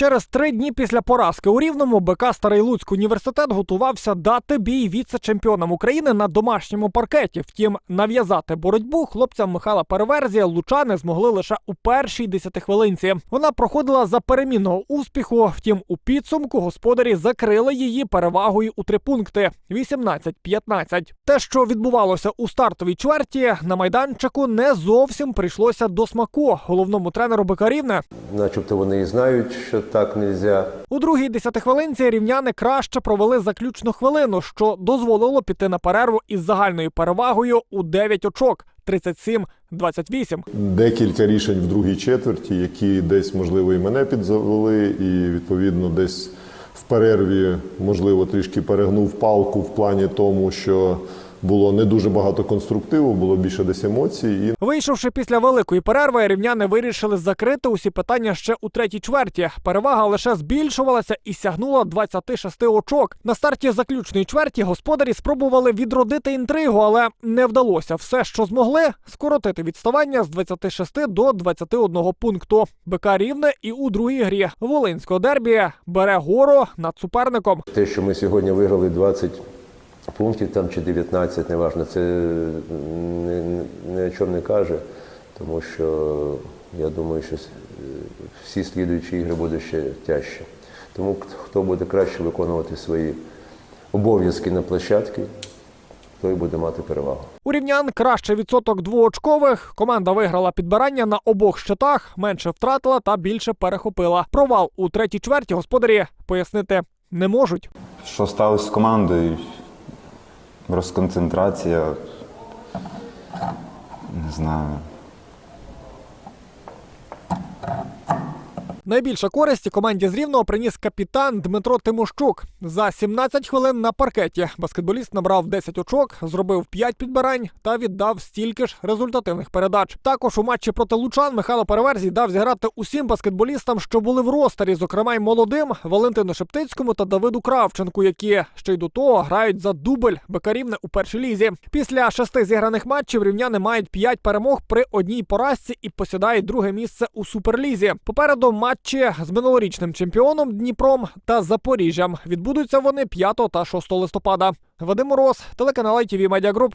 Через три дні після поразки у Рівному БК Старий Луцьк університет готувався дати бій віце-чемпіонам України на домашньому паркеті. Втім, нав'язати боротьбу хлопцям Михайла Переверзія лучани змогли лише у першій десятихвилинці. Вона проходила за перемінного успіху. Втім, у підсумку господарі закрили її перевагою у три пункти 18-15. Те, що відбувалося у стартовій чверті, на майданчику не зовсім прийшлося до смаку головному тренеру БК Рівне. Начебто вони і знають, що так не можна. У другій десятихвилинці рівняни краще провели заключну хвилину, що дозволило піти на перерву із загальною перевагою у 9 очок 37-28. Декілька рішень в другій четверті, які десь, можливо, і мене підзавели, і відповідно десь в перерві, можливо, трішки перегнув палку в плані тому, що було не дуже багато конструктиву, було більше десь емоцій. І Вийшовши після великої перерви, рівняни вирішили закрити усі питання ще у третій чверті. Перевага лише збільшувалася і сягнула 26 очок. На старті заключної чверті господарі спробували відродити інтригу, але не вдалося. Все, що змогли, скоротити відставання з 26 до 21 пункту. БК рівне і у другій грі Волинського дербі бере гору над суперником. Те, що ми сьогодні виграли 20 пунктів там чи 19, неважно, це ні, ні о чому не каже, тому що я думаю, що всі слідуючі ігри будуть ще тяжче. Тому хто буде краще виконувати свої обов'язки на площадці, той буде мати перевагу. У рівнян краще відсоток двоочкових. Команда виграла підбирання на обох щитах, менше втратила та більше перехопила. Провал у третій чверті господарі пояснити не можуть. Що сталося з командою? Розконцентрація. Не знаю. Найбільше користі команді з рівного приніс капітан Дмитро Тимощук. За 17 хвилин на паркеті баскетболіст набрав 10 очок, зробив 5 підбирань та віддав стільки ж результативних передач. Також у матчі проти Лучан Михайло Переверзій дав зіграти усім баскетболістам, що були в ростері, зокрема й молодим Валентину Шептицькому та Давиду Кравченку, які ще й до того грають за дубль Бекарівне у першій лізі. Після шести зіграних матчів рівняни мають 5 перемог при одній поразці і посідають друге місце у суперлізі. Попереду матчі з минулорічним чемпіоном Дніпром та Запоріжжям. Відбудуться вони 5 та 6 листопада. Вадим Мороз, телеканал ITV Media Group.